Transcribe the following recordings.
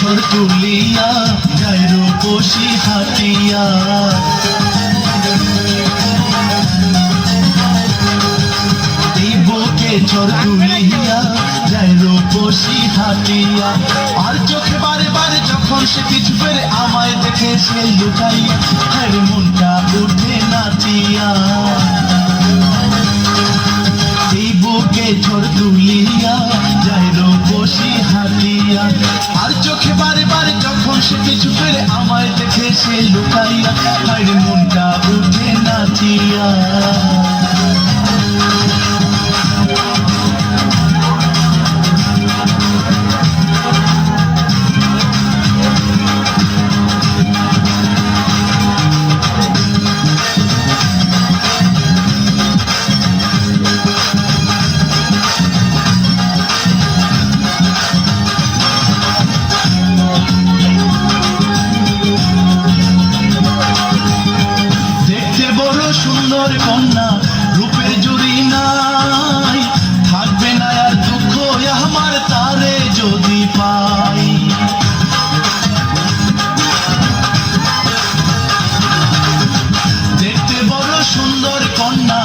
ঝড় তুলিয়া, যায় রূপসী হাতিয়া। বুকে ঝড় তুলিয়া, যায় রূপসী হাতিয়া। আর চোখে বারে বারে যখন সে পিছু ফেরে আমায় দেখে সে লুকাইয়া হ্যাঁ মনটা উঠে নাচিয়া। বুকে ঝড় তুলিয়া হাতিয়া আর চোখে বারে বারে যখন সে কিছু ফেরে আমায় দেখে সে লুকাইয়া হায় মনটা উঠে নাচিয়া সুন্দর কন্যা রূপের জুড়ি নাই, থাকবে না আর দুঃখ আমার তারে যদি পাই। দেখতে বড় সুন্দর কন্যা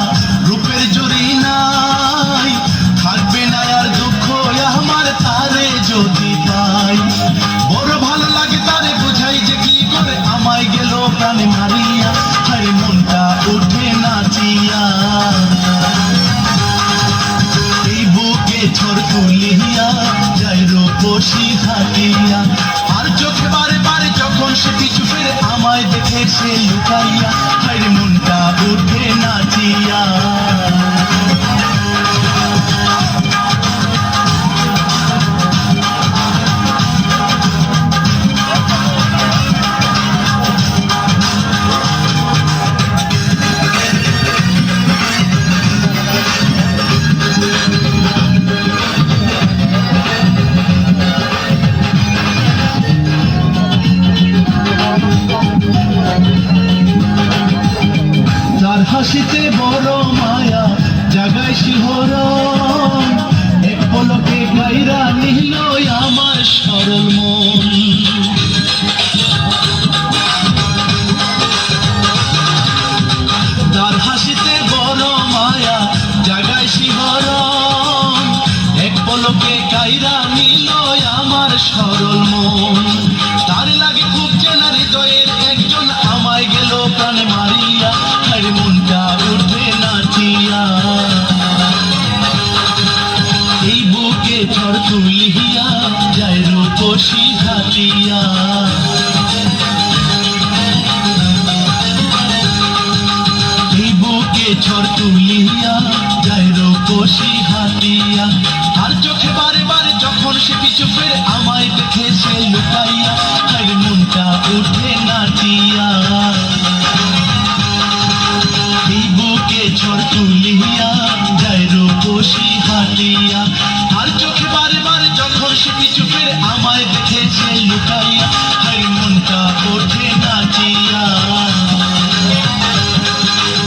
রূপের জুড়ি নাই, থাকবে না আর দুঃখ আমার তারে যদি পাই। বড় ভালো লাগে তারে বুঝাই যে কি করে আমায় গেল প্রাণে মারিয়া। নাচিয়া এই বুকে ছোর তুলিয়া যাই রূপসী হাতিয়া। আর চোখে বারে বারে যখন সে পিছু ফিরে আমায় দেখে সে লুকাইয়া হাইরে মনটা উঠে নাচিয়া। পলকে গাইরা নিল আমার সরল মন। তার লাগে খুব চেনা হৃদয়ের একজন আমায় গেল প্রাণ মারিয়া। হার মনটা উঠে নাচিয়া এই বুকে ঝড় তুলিয়া যায় রূপসী হাতিয়া। এই বুকে ঝড় তুলিয়া পাইয়া তাই মনটা উঠে নাচিয়া এই বুকে ঝড় তুলিয়া যায় রোপসি হাটিয়া আর চোখে বারে বারে যখন সে কিছু ফের আমায় দেখেছে লুকাইয়া হাই মনটা ওঠে নাচিয়া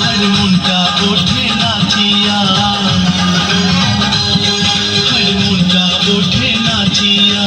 হাই মনটা ওঠে নাচিয়া হাই মনটা ওঠে নাচিয়া